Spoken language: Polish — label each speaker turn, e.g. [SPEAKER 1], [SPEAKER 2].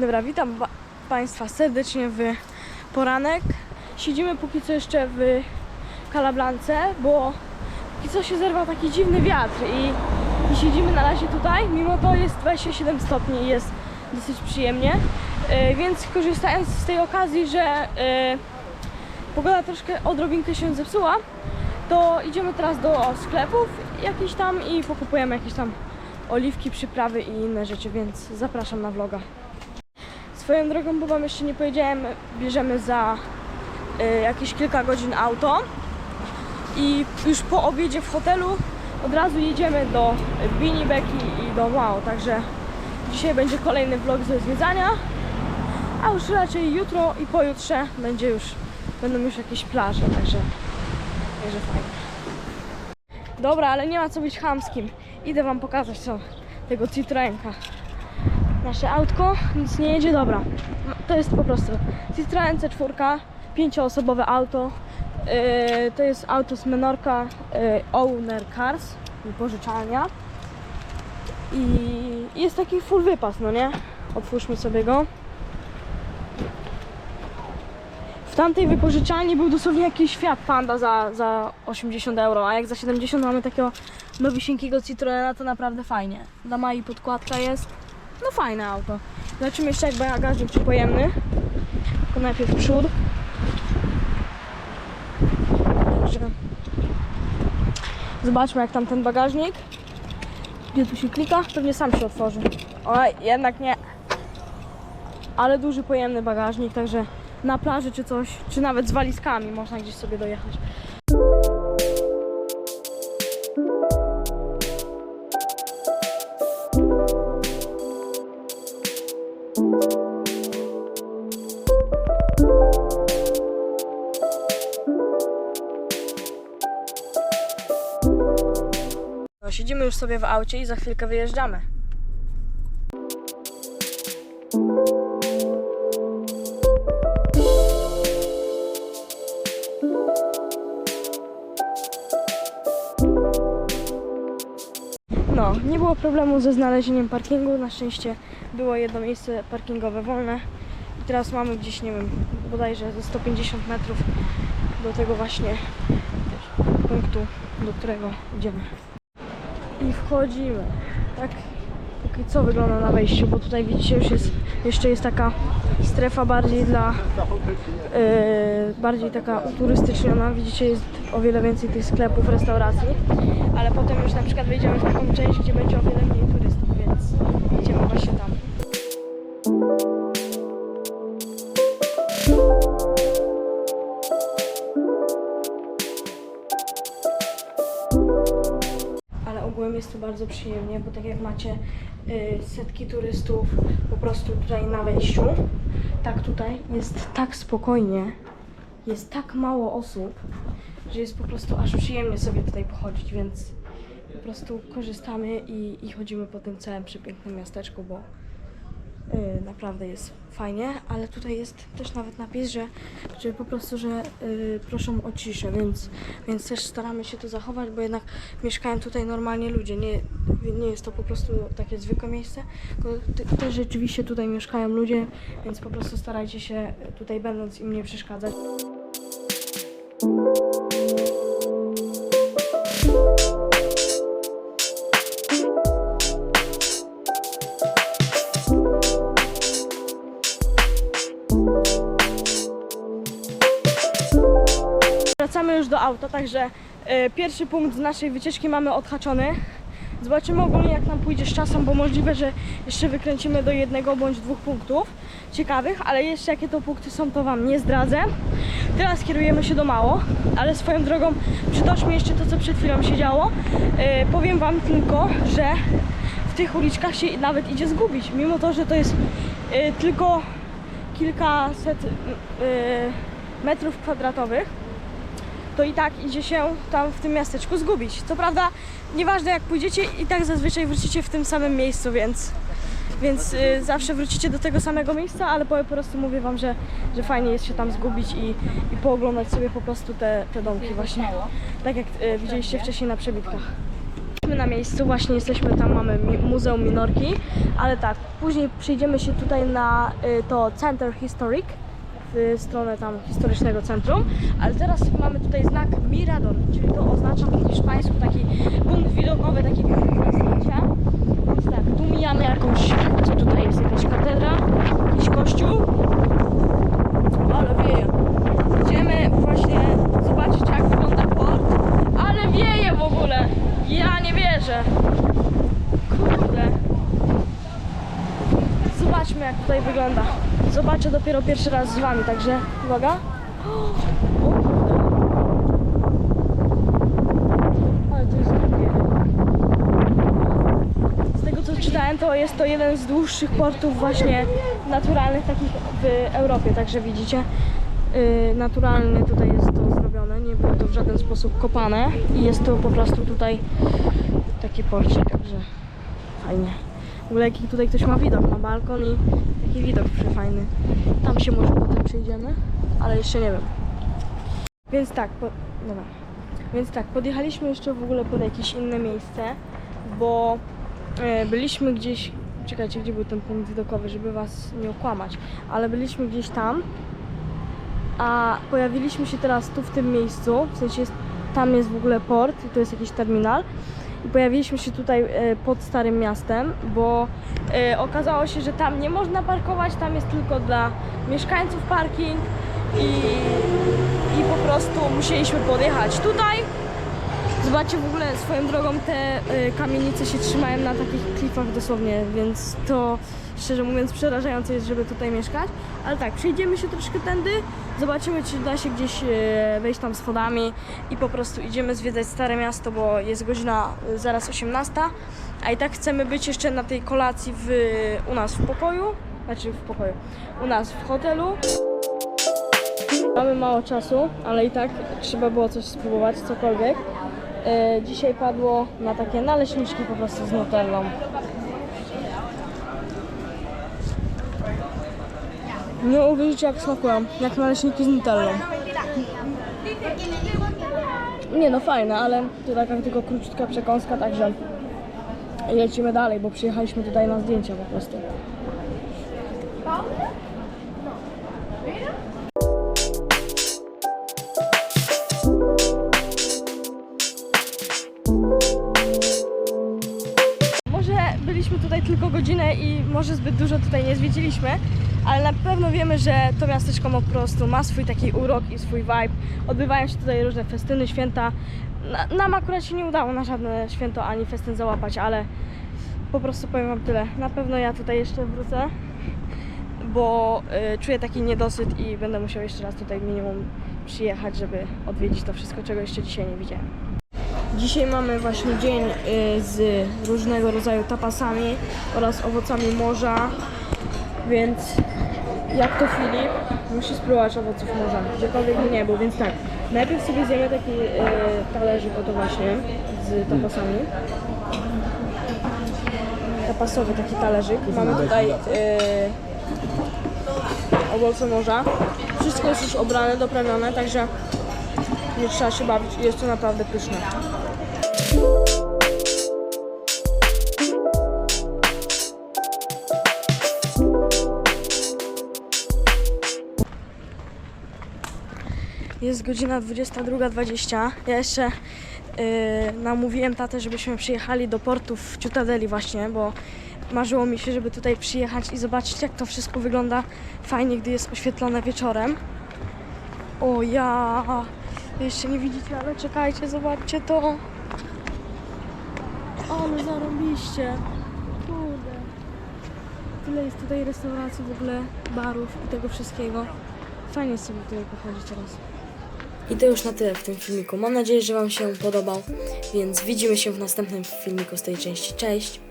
[SPEAKER 1] Dobra, witam Państwa serdecznie w poranek. Siedzimy póki co jeszcze w Kalablance, bo póki co się zerwał taki dziwny wiatr i, i siedzimy na razie tutaj. Mimo to jest 27 stopni i jest dosyć przyjemnie. E, więc korzystając z tej okazji, że e, pogoda troszkę odrobinkę się zepsuła, to idziemy teraz do sklepów jakiś tam i pokupujemy jakieś tam oliwki, przyprawy i inne rzeczy, więc zapraszam na vloga. Swoją drogą, bo wam jeszcze nie powiedziałem, bierzemy za y, jakieś kilka godzin auto i już po obiedzie w hotelu od razu jedziemy do Bini Beki i do Wow, także dzisiaj będzie kolejny vlog ze zwiedzania, a już raczej jutro i pojutrze będzie już, będą już jakieś plaże, także, także fajnie. Dobra, ale nie ma co być chamskim. Idę wam pokazać co tego Citroenka. Nasze autko nic nie jedzie, dobra. No, To jest po prostu Citroen C4, pięcioosobowe auto. Yy, to jest auto z Menorka yy, Owner Cars, wypożyczalnia. I jest taki full wypas, no nie? Otwórzmy sobie go. W tamtej wypożyczalni był dosłownie jakiś Fiat Panda za, za 80 euro, a jak za 70 mamy takiego nowisieńkiego Citroena, to naprawdę fajnie. Dla Mai podkładka jest, no fajne auto. Zobaczymy jeszcze jak bagażnik czy pojemny. Tylko najpierw przód. Zobaczmy jak tam ten bagażnik. Gdzie tu się klika? Pewnie sam się otworzy. Oj, jednak nie. Ale duży pojemny bagażnik, także na plaży czy coś, czy nawet z walizkami można gdzieś sobie dojechać. Siedzimy już sobie w aucie i za chwilkę wyjeżdżamy. No, nie było problemu ze znalezieniem parkingu. Na szczęście było jedno miejsce parkingowe wolne. I teraz mamy gdzieś, nie wiem, bodajże ze 150 metrów do tego właśnie punktu, do którego idziemy. I wchodzimy. Tak póki co wygląda na wejściu, bo tutaj widzicie już jest, jeszcze jest taka strefa bardziej dla yy, bardziej taka uturystyczniona. Widzicie jest o wiele więcej tych sklepów, restauracji, ale potem już na przykład wejdziemy w taką część, gdzie będzie o wiele mniej bardzo przyjemnie, bo tak jak macie y, setki turystów po prostu tutaj na wejściu, tak tutaj jest tak spokojnie, jest tak mało osób, że jest po prostu aż przyjemnie sobie tutaj pochodzić, więc po prostu korzystamy i, i chodzimy po tym całym przepięknym miasteczku, bo y, naprawdę jest fajnie, ale tutaj jest też nawet napis, że, że po prostu, że y, proszą o ciszę, więc, więc też staramy się to zachować, bo jednak mieszkają tutaj normalnie ludzie, nie, nie jest to po prostu takie zwykłe miejsce, tylko ty- też rzeczywiście tutaj mieszkają ludzie, więc po prostu starajcie się tutaj będąc im nie przeszkadzać. Auta, także e, pierwszy punkt z naszej wycieczki mamy odhaczony. Zobaczymy ogólnie jak nam pójdzie z czasem, bo możliwe, że jeszcze wykręcimy do jednego bądź dwóch punktów ciekawych, ale jeszcze jakie to punkty są, to Wam nie zdradzę. Teraz kierujemy się do Mało, ale swoją drogą przytoczmy jeszcze to, co przed chwilą się działo. E, powiem Wam tylko, że w tych uliczkach się nawet idzie zgubić, mimo to, że to jest e, tylko kilkaset e, metrów kwadratowych to i tak idzie się tam w tym miasteczku zgubić. Co prawda, nieważne jak pójdziecie, i tak zazwyczaj wrócicie w tym samym miejscu, więc, więc y, zawsze wrócicie do tego samego miejsca, ale po, prostu mówię Wam, że, że fajnie jest się tam zgubić i, i pooglądać sobie po prostu te, te domki właśnie. Tak jak y, widzieliście wcześniej na przebitkach. jesteśmy na miejscu, właśnie jesteśmy tam, mamy Muzeum Minorki, ale tak, później przejdziemy się tutaj na y, to Center Historic, w stronę tam historycznego centrum, ale teraz mamy tutaj znak Mirador, czyli to oznacza po hiszpańsku taki punkt widokowy, taki punkt. Więc tak, tu mijamy jakąś, co tutaj jest, jakaś katedra, jakiś kościół, ale wieje. Idziemy właśnie zobaczyć jak wygląda port, ale wieje w ogóle. Ja nie wierzę. Kurde. Zobaczmy jak tutaj wygląda. Zobaczę dopiero pierwszy raz z wami, także uwaga. Ale to jest głupie. Z tego co czytałem, to jest to jeden z dłuższych portów właśnie naturalnych takich w Europie, także widzicie. Yy, naturalnie tutaj jest to zrobione, nie było to w żaden sposób kopane i jest to po prostu tutaj taki porcik, także fajnie. W ogóle jaki tutaj ktoś ma widok, ma balkon i taki widok przefajny. Tam się może potem przejdziemy, ale jeszcze nie wiem. Więc tak, po... dobra. Więc tak, podjechaliśmy jeszcze w ogóle pod jakieś inne miejsce, bo e, byliśmy gdzieś, czekajcie, gdzie był ten punkt widokowy, żeby was nie okłamać, ale byliśmy gdzieś tam, a pojawiliśmy się teraz tu w tym miejscu, w sensie jest, tam jest w ogóle port i tu jest jakiś terminal pojawiliśmy się tutaj e, pod Starym Miastem, bo e, okazało się, że tam nie można parkować, tam jest tylko dla mieszkańców parking i, i po prostu musieliśmy podjechać tutaj. Zobaczcie w ogóle swoją drogą te y, kamienice się trzymają na takich klifach dosłownie, więc to szczerze mówiąc przerażające jest, żeby tutaj mieszkać. Ale tak, przejdziemy się troszkę tędy, zobaczymy czy da się gdzieś y, wejść tam schodami i po prostu idziemy zwiedzać Stare Miasto, bo jest godzina y, zaraz 18, a i tak chcemy być jeszcze na tej kolacji w, u nas w pokoju, znaczy w pokoju, u nas w hotelu. Mamy mało czasu, ale i tak trzeba było coś spróbować, cokolwiek. E, dzisiaj padło na takie naleśniczki po prostu z nutellą. Nie uwierzycie jak smakują, jak naleśniki z nutellą. Nie no fajne, ale to taka tylko króciutka przekąska, także lecimy dalej, bo przyjechaliśmy tutaj na zdjęcia po prostu. Może byliśmy tutaj tylko godzinę i może zbyt dużo tutaj nie zwiedziliśmy, ale na pewno wiemy, że to miasteczko po prostu ma swój taki urok i swój vibe. Odbywają się tutaj różne festyny, święta. Na, nam akurat się nie udało na żadne święto ani festyn załapać, ale po prostu powiem wam tyle. Na pewno ja tutaj jeszcze wrócę, bo y, czuję taki niedosyt i będę musiał jeszcze raz tutaj minimum przyjechać, żeby odwiedzić to wszystko, czego jeszcze dzisiaj nie widziałem. Dzisiaj mamy właśnie dzień y, z różnego rodzaju tapasami oraz owocami morza, więc jak to Filip musi spróbować owoców morza, gdziekolwiek by nie był, więc tak, najpierw sobie zjemy taki y, talerzyk oto właśnie z tapasami. Tapasowy taki talerzyk. Mamy tutaj y, owoce morza. Wszystko jest już obrane, doprawione, także nie trzeba się bawić i jest to naprawdę pyszne. Jest godzina 22.20. Ja jeszcze yy, namówiłem tatę, żebyśmy przyjechali do portu w Ciutadeli właśnie, bo marzyło mi się, żeby tutaj przyjechać i zobaczyć jak to wszystko wygląda fajnie, gdy jest oświetlone wieczorem. O ja! Jeszcze nie widzicie, ale czekajcie, zobaczcie to. Ale zarobiście. Kurde. Tyle jest tutaj restauracji, w ogóle barów i tego wszystkiego. Fajnie sobie tutaj pochodzić teraz. I to już na tyle w tym filmiku. Mam nadzieję, że Wam się podobał, więc widzimy się w następnym filmiku z tej części. Cześć!